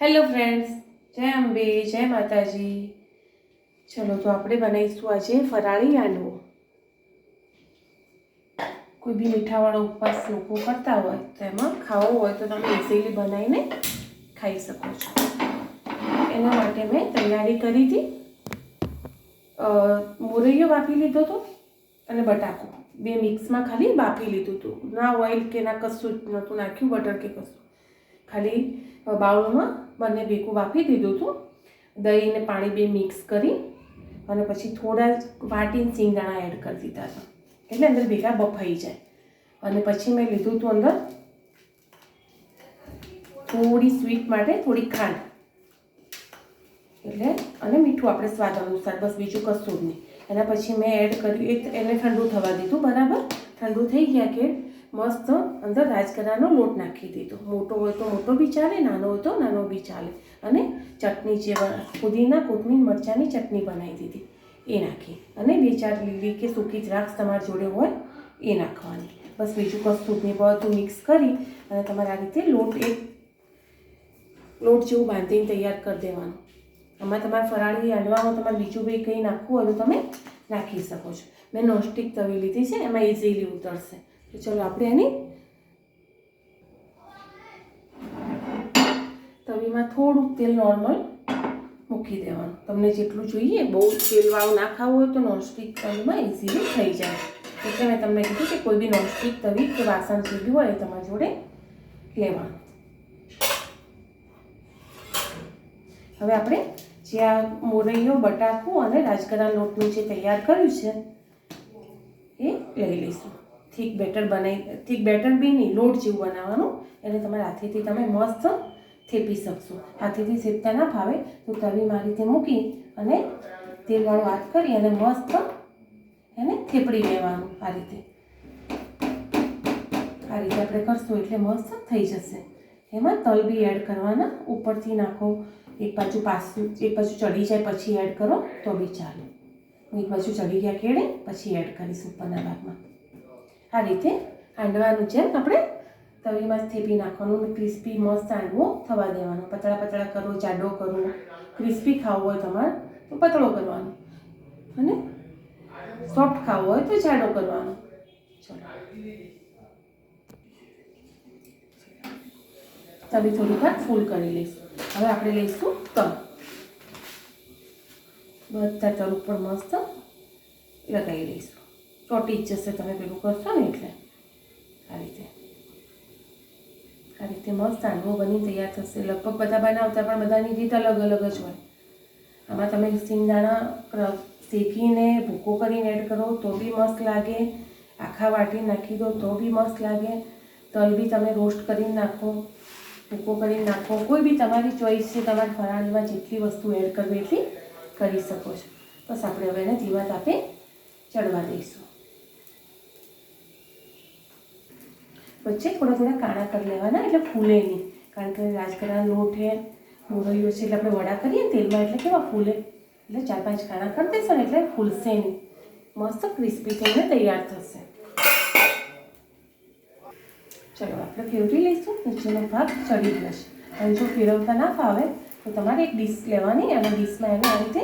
Hello friends જય અંબે, જય માતાજી. ચલો તો આપણે બનાવીશું આજે ફરાળી આંડવો કોઈ બી મીઠાવાળો ઉપવાસ લોકો કરતા હોય તો એમાં ખાવો હોય તો તમે ઇઝીલી બનાવીને ખાઈ શકો છો. એના માટે મેં તૈયારી કરી હતી. મોરૈયો બાફી લીધો હતો અને બટાકો. બે મિક્સમાં ખાલી બાફી લીધું હતું. ના ઓઇલ કે ના કશું જ નહોતું નાખ્યું બટર કે કશું. ખાલી બાઉલમાં બંને ભેગું બાફી દીધું હતું. દહીં ને પાણી બે મિક્સ કરી અને પછી થોડા વાટીને સિંગદાણા એડ કરી દીધા હતા. એટલે અંદર ભેગા બફાઈ જાય. અને પછી મેં લીધું હતું અંદર થોડી સ્વીટ માટે થોડી ખાંડ. એટલે, અને મીઠું આપણે સ્વાદ અનુસાર, બસ બીજું કશું જ નહીં. એના પછી મેં એડ કર્યું એ એને ઠંડુ થવા દીધું, બરાબર? ઠંડુ થઈ ગયા કે મસ્ત અંદર રાજગરાનો લોટ નાખી દીધો. મોટો હોય તો મોટો બી ચાલે, નાનો હોય તો નાનો બી ચાલે. અને ચટણી જે પુદીના, કોથમીર, મરચાંની ચટણી બનાવી દીધી. એ નાખી. અને બે ચાર લીલી કે સૂકી દ્રાક્ષ તમારી જોડે હોય એ નાખવાની. બસ બીજું કશું જ બધું મિક્સ કરી અને તમારે આ રીતે લોટ એક લોટ જેવું બાંધીને તૈયાર કરી દેવાનું. આમાં તમારે ફરાળી હાંડવામાં તમારે બીજું બી કંઈ નાખવું હોય તો તમે નાખી શકો છો. મેં નોનસ્ટિક તવી લીધી છે, એમાં ઇઝીલી ઉતરશે. તો ચલો આપણે એની તવીમાં થોડુંક તેલ નોર્મલ મૂકી દેવાનું. તમને જેટલું જોઈએ, બહુ તેલવાળું ના ખાવું હોય તો નોનસ્ટિક તવીમાં ઇઝીલી થઈ જાય. એટલે મેં તમને કીધું કે કોઈ બી નોનસ્ટિક તવી કે વાસણ જેવી હોય તમારી જોડે લેવાનું. હવે આપણે જે આ મોરૈયો, બટાકું અને રાજગરા લોટનું જે તૈયાર કર્યું છે લઈ લઈશું. થીક બેટર બનાવી થીક બેટર બી નહીં, લોટ જેવું બનાવવાનું. એને તમારા હાથેથી તમે મસ્ત થેપી શકશો. હાથેથી થેપતા ના ફાવે. તો તવીમાં રીતે મૂકી અને તેલવાળું હાથ કરી અને મસ્ત એને થેપડી લેવાનું આ રીતે. આ રીતે આપણે કરશું એટલે મસ્ત થઈ જશે. એમાં તલ બી એડ કરવાના. ઉપરથી નાખો, એક બાજુ પાછું, એક બાજુ ચડી જાય, પછી એડ કરો, તો બી ચાલે. એક બાજુ ચડી ગયા કેળે, પછી એડ કરીશ ઉપરના ભાગમાં આ રીતે હાંડવાનું જેમ આપણે તવીમાં થેપી નાખવાનું ક્રિસ્પી મસ્ત હાંડવો થવા દેવાનો. પતળા પતળા કરો, જાડો કરો. ક્રિસ્પી ખાવો હોય તમારે તો પતળો કરવાનો. અને સોફ્ટ ખાવો હોય તો જાડો કરવાનો. ચલો. તવી થોડીક વાર ફૂલ કરી લઈશું. હવે આપણે લઈશું તલ બધા તલ ઉપર મસ્ત લગાવી દઈશું. ચોટી જ જશે તમે પેલું કરશો ને એટલે. આ રીતે. આ રીતે મસ્ત હાંડવો બની તૈયાર થશે. લગભગ બધા બનાવતા પણ બધાની રીત અલગ અલગ જ હોય. આમાં તમે સિંગદાણા શેકીને ભૂકો કરીને એડ કરો તો બી મસ્ત લાગે. આખા વાટી નાખી દો તો બી મસ્ત લાગે. તલ બી તમે રોસ્ટ કરીને નાખો, ભૂકો કરીને નાખો. કોઈ બી તમારી ચોઈસ છે તમારા ફરાળમાં જેટલી વસ્તુ એડ કરવી એટલી કરી શકો છો. બસ આપણે હવે એને ધીમા તાપે ચડવા દઈશું. વચ્ચે થોડા થોડા કાણા કરી લેવાના, એટલે ફૂલે નહીં. કારણ કે રાજગરા લોટ હે મોરૈયો છે એટલે આપણે વડા કરીએ તેલમાં એટલે કેવા ફૂલે? એટલે ચાર પાંચ કાણા કરી દેશો ને એટલે ફૂલશે નહીં. મસ્ત ક્રિસ્પી થઈને તૈયાર થશે. ચલો, આપણે ફેરવી લઈશું. નીચેનો ભાગ ચડી જશે. અને જો ફેરવતા ના ફાવે તો તમારે એક ડીશ લેવાની અને ડીશમાં એને આ રીતે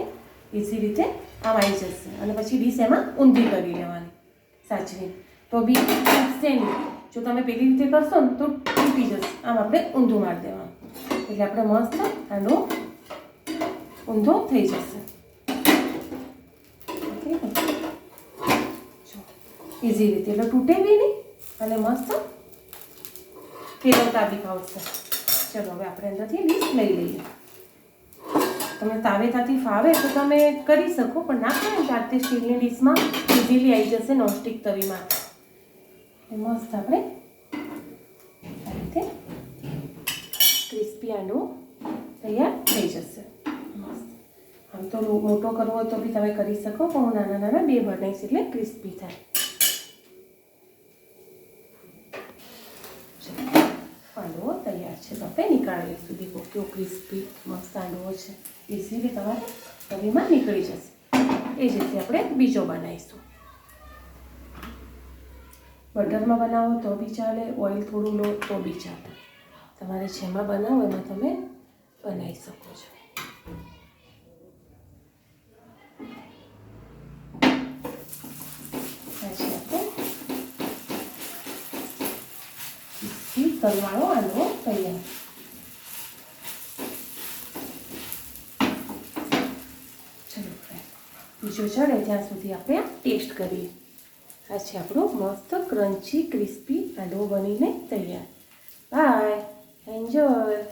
ઇઝી રીતે આમ આવી જશે. અને પછી ડીશ એમાં ઊંધી કરી લેવાની. સાચવી તો બી તૂટશે નહીં જો તમે પેલી રીતે કરશો ને તો તૂટી જશે. આમ આપણે ઊંધું મારી દેવાનું. એટલે આપણે મસ્ત હાંડવો ઊંધો થઈ જશે. ઇઝી રીતે. એટલે તૂટે બી નહીં અને મસ્ત ફેરવતા બી ખાવશે ચલો, હવે આપણે અંદરથી ડીશ લઈ લઈએ. તમને તાવેતાથી ફાવે તો તમે કરી શકો, પણ ના ફાવે જાતે સ્ટીલની ડીશમાં ઇઝીલી આવી જશે નોનસ્ટિક તવીમાં. મસ્ત આપણે આ ક્રિસ્પી આંડવો તૈયાર થઈ જશે. મસ્ત. આમ તો મોટો કરવો તો બી તમે કરી શકો, પણ નાના નાના બે બનાવીશ એટલે ક્રિસ્પી થાય હાંડવો તૈયાર છે તો આપણે નીકાળી સુધી દેખો કેવો ક્રિસ્પી મસ્ત હાંડવો છે. ઇઝીલી તમારે તવીમાં નીકળી જશે. એ જ રીતે આપણે બીજો બનાવીશું. બટરમાં બનાવો તો બી ચાલે, ઓઇલ થોડું લો તો બી ચાલે. તમારે જેમાં બનાવો એમાં તમે બનાવી શકો છો. તલવાળો હાંડવો તૈયાર ચલો ફ્રેન્ડ બીજો ચડે ત્યાં સુધી આપણે ટેસ્ટ કરીએ. આ છે આપણો મસ્ત ક્રન્ચી ક્રિસ્પી હાંડવો બનીને તૈયાર. By enjoy